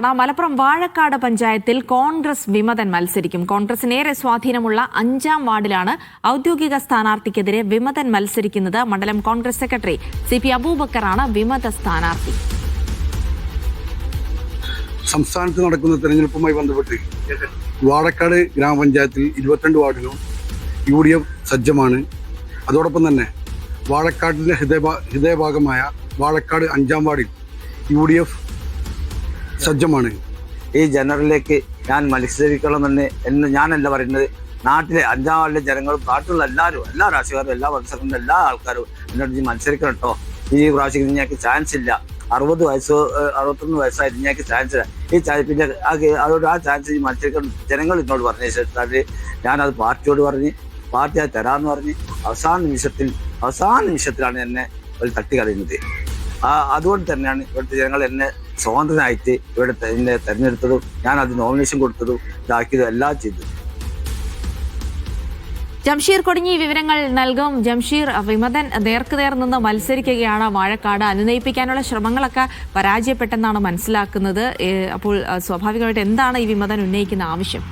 മലപ്പുറം വാഴക്കാട് പഞ്ചായത്തിൽ കോൺഗ്രസ് വിമതൻ മത്സരിക്കും. കോൺഗ്രസിനേറെ സ്വാധീനമുള്ള അഞ്ചാം വാർഡിലാണ് ഔദ്യോഗിക സ്ഥാനാർത്ഥിക്കെതിരെ വിമതൻ മത്സരിക്കുന്നത് മണ്ഡലം കോൺഗ്രസ് സെക്രട്ടറി സി പി അബൂബക്കറാണ് വിമത സ്ഥാനാർത്ഥി. സംസ്ഥാനത്ത് നടക്കുന്ന തെരഞ്ഞെടുപ്പുമായി ബന്ധപ്പെട്ട് വാഴക്കാട് ഗ്രാമപഞ്ചായത്തിൽ ഇരുപത്തിരണ്ട് വാർഡിലും യു ഡി എഫ് സജ്ജമാണ്. അതോടൊപ്പം തന്നെ വാഴക്കാടിന്റെ ഹൃദയ ഹൃദയഭാഗമായ വാഴക്കാട് അഞ്ചാം വാർഡിൽ യു ഡി എഫ് സജ്ജമാണ്. ഈ ജനറലിലേക്ക് ഞാൻ മത്സരിക്കണം തന്നെ എന്ന് ഞാനല്ല പറയുന്നത്. നാട്ടിലെ അഞ്ചാം വാർഡിലെ ജനങ്ങളും നാട്ടിലുള്ള എല്ലാവരും എല്ലാ രാഷ്ട്രീയക്കാരും എല്ലാ മത്സരങ്ങളും എല്ലാ ആൾക്കാരും എന്നോട് നീ മത്സരിക്കണം കേട്ടോ ഈ പ്രാവശ്യം ഞങ്ങൾക്ക് ചാൻസ് ഇല്ല. അറുപത് വയസ്സോ അറുപത്തൊന്ന് വയസ്സായിട്ട് ഞങ്ങൾക്ക് ചാൻസ് ഇല്ല. ഈ പിന്നെ അതോട് ആ ചാൻസ് മത്സരിക്കണം ജനങ്ങൾ എന്നോട് പറഞ്ഞ ശേഷം ഞാനത് പാർട്ടിയോട് പറഞ്ഞ് പാർട്ടി അത് തരാമെന്ന് പറഞ്ഞ് അവസാന നിമിഷത്തിൽ അവസാന നിമിഷത്തിലാണ് എന്നെ ഒരു തട്ടി കളയുന്നത് ആ അതുകൊണ്ട് തന്നെയാണ് ഇവിടുത്തെ ജനങ്ങൾ എന്നെ സ്വതന്ത്രനായിട്ട് ഇവിടെ എന്നെ തെരഞ്ഞെടുത്തതും ഞാൻ അത് നോമിനേഷൻ കൊടുത്തതും ഇതാക്കിയതും എല്ലാം ചെയ്തു. ജംഷീർ കൊടിഞ്ഞി വിവരങ്ങൾ നൽകും. ജംഷീർ വിമതൻ നേർക്കുനേർ നിന്ന് മത്സരിക്കുകയാണ്. വാഴക്കാട് അനുനയിപ്പിക്കാനുള്ള ശ്രമങ്ങളൊക്കെ പരാജയപ്പെട്ടെന്നാണ് മനസ്സിലാക്കുന്നത്. അപ്പോൾ സ്വാഭാവികമായിട്ട് എന്താണ് ഈ വിമതൻ ഉന്നയിക്കുന്ന ആവശ്യം?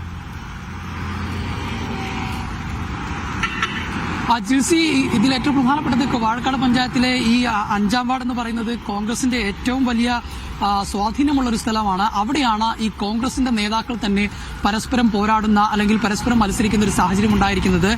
ജിൽസി ഇതിൽ ഏറ്റവും പ്രധാനപ്പെട്ടത് വാഴക്കാട് പഞ്ചായത്തിലെ ഈ അഞ്ചാം വാർഡ് എന്ന് പറയുന്നത് കോൺഗ്രസിന്റെ ഏറ്റവും വലിയ സ്വാധീനമുള്ള ഒരു സ്ഥലമാണ്. അവിടെയാണ് ഈ കോൺഗ്രസിന്റെ നേതാക്കൾ തന്നെ പരസ്പരം പോരാടുന്ന അല്ലെങ്കിൽ പരസ്പരം മത്സരിക്കുന്ന ഒരു സാഹചര്യം ഉണ്ടായിരിക്കുന്നത്.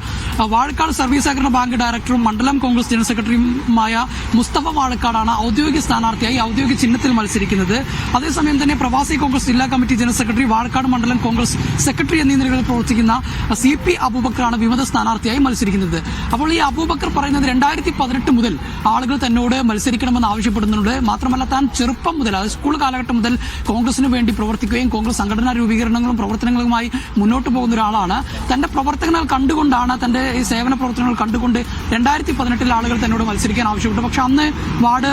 വാഴക്കാട് സർവീസ് സഹകരണ ബാങ്ക് ഡയറക്ടറും മണ്ഡലം കോൺഗ്രസ് ജനറൽ സെക്രട്ടറിയുമായ മുസ്തഫ വാഴക്കാടാണ് ഔദ്യോഗിക സ്ഥാനാർത്ഥിയായി ഔദ്യോഗിക ചിഹ്നത്തിൽ മത്സരിക്കുന്നത്. അതേസമയം തന്നെ പ്രവാസി കോൺഗ്രസ് ജില്ലാ കമ്മിറ്റി ജനറൽ സെക്രട്ടറി വാഴക്കാട് മണ്ഡലം കോൺഗ്രസ് സെക്രട്ടറി എന്നീ നിലകളിൽ പ്രവർത്തിക്കുന്ന സി പി അബൂബക്കറാണ് വിമത സ്ഥാനാർത്ഥിയായി മത്സരിക്കുന്നത്. അപ്പോൾ ഈ അബൂബക്കർ പറയുന്നത് രണ്ടായിരത്തി പതിനെട്ട് മുതൽ ആളുകൾ തന്നോട് മത്സരിക്കണമെന്ന് ആവശ്യപ്പെടുന്നുണ്ട്. മാത്രമല്ല താൻ ചെറുപ്പം മുതൽ അതായത് സ്കൂൾ കാലഘട്ടം മുതൽ കോൺഗ്രസിന് വേണ്ടി പ്രവർത്തിക്കുകയും കോൺഗ്രസ് സംഘടനാ രൂപീകരണങ്ങളും പ്രവർത്തനങ്ങളുമായി മുന്നോട്ട് പോകുന്ന ഒരാളാണ്. തന്റെ പ്രവർത്തനങ്ങൾ കണ്ടുകൊണ്ടാണ് തന്റെ ഈ സേവന പ്രവർത്തനങ്ങൾ കണ്ടുകൊണ്ട് രണ്ടായിരത്തി പതിനെട്ടിൽ ആളുകൾ തന്നോട് മത്സരിക്കാൻ ആവശ്യപ്പെട്ടു. പക്ഷെ അന്ന് വാർഡ്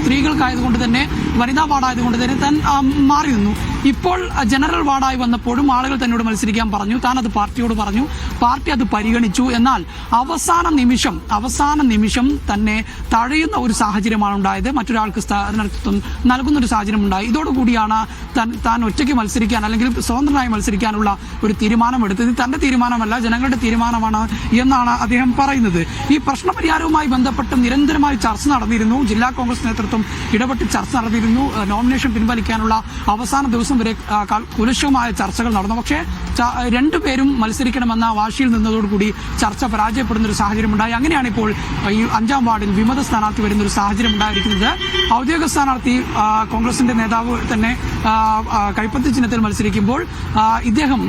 സ്ത്രീകൾക്കായതുകൊണ്ട് തന്നെ വനിതാ വാർഡായതുകൊണ്ട് തന്നെ താൻ മാറി നിന്നു. ഇപ്പോൾ ജനറൽ വാർഡായി വന്നപ്പോഴും ആളുകൾ തന്നോട് മത്സരിക്കാൻ പറഞ്ഞു. താൻ അത് പാർട്ടിയോട് പറഞ്ഞു. പാർട്ടി അത് പരിഗണിച്ചു. എന്നാൽ അവസാന നിമിഷം അവസാന നിമിഷം തന്നെ തഴയുന്ന ഒരു സാഹചര്യമാണ് ഉണ്ടായത്. മറ്റൊരാൾക്ക് സ്ഥാനാർത്ഥിത്വം നൽകുന്ന ഒരു സാഹചര്യം ഉണ്ടായി ഇതോടുകൂടിയാണ് താൻ ഒറ്റയ്ക്ക് മത്സരിക്കാൻ അല്ലെങ്കിൽ സ്വതന്ത്രനായി മത്സരിക്കാനുള്ള ഒരു തീരുമാനമെടുത്തത്. തന്റെ തീരുമാനമല്ല ജനങ്ങളുടെ തീരുമാനമാണ് എന്നാണ് അദ്ദേഹം പറയുന്നത്. ഈ പ്രശ്നപരിഹാരവുമായി ബന്ധപ്പെട്ട് നിരന്തരമായി ചർച്ച നടന്നിരുന്നു. ജില്ലാ കോൺഗ്രസ് നേതൃത്വം ഇടപെട്ട് ചർച്ച നടന്നിരുന്നു. നോമിനേഷൻ പിൻവലിക്കാനുള്ള അവസാന ദിവസം വരെ കുലശവുമായ ചർച്ചകൾ നടന്നു. പക്ഷേ രണ്ടു രണ്ടുപേരും മത്സരിക്കണമെന്ന വാശിയിൽ നിന്നതോടുകൂടി ചർച്ച പരാജയപ്പെടുന്ന ഒരു സാഹചര്യം ഉണ്ടായി അങ്ങനെയാണ് ഇപ്പോൾ ഈ അഞ്ചാം വാർഡിൽ വിമത സ്ഥാനാർത്ഥി വരുന്ന ഒരു സാഹചര്യം ഉണ്ടായിരിക്കുന്നത് ഔദ്യോഗിക സ്ഥാനാർത്ഥി കോൺഗ്രസിന്റെ നേതാവ് തന്നെ കൈപ്പത്തി ചിഹ്നത്തിൽ മത്സരിക്കുമ്പോൾ ഇദ്ദേഹം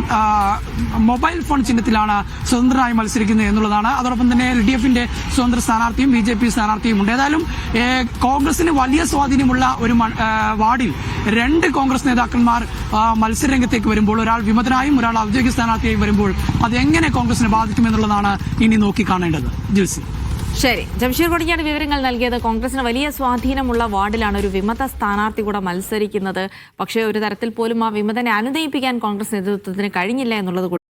മൊബൈൽ ഫോൺ ചിഹ്നത്തിലാണ് സ്വതന്ത്രനായി മത്സരിക്കുന്നത് എന്നുള്ളതാണ്. അതോടൊപ്പം തന്നെ എൽ ഡി എഫിന്റെ സ്വതന്ത്ര സ്ഥാനാർത്ഥിയും ബി ജെ പി സ്ഥാനാർത്ഥിയും ഉണ്ട്. ഏതായാലും കോൺഗ്രസിന് വലിയ സ്വാധീനമുള്ള ഒരു വാർഡിൽ രണ്ട് കോൺഗ്രസ് നേതാക്കന്മാർ ആ, മത്സരരംഗത്തേക്ക് വരുമ്പോൾ ഒരാൾ വിമതനായും ഒരാൾ ഔദ്യോഗിക സ്ഥാനാർത്ഥിയായും വരുമ്പോൾ അത് എങ്ങനെ കോൺഗ്രസിനെ ബാധിക്കുമെന്നുള്ളതാണ് ഇനി നോക്കി കാണേണ്ടത്. ജിൽസി ശരി. ജംഷീർ കൊടിഞ്ഞാണ് വിവരങ്ങൾ നൽകിയത് കോൺഗ്രസിന് വലിയ സ്വാധീനമുള്ള വാർഡിലാണ്. ഒരു വിമത സ്ഥാനാർത്ഥി കൂടെ മത്സരിക്കുന്നത്. പക്ഷേ ഒരു തരത്തിൽ പോലും ആ വിമതനെ അനുനയിപ്പിക്കാൻ കോൺഗ്രസ് നേതൃത്വത്തിന് കഴിഞ്ഞില്ല എന്നുള്ളത്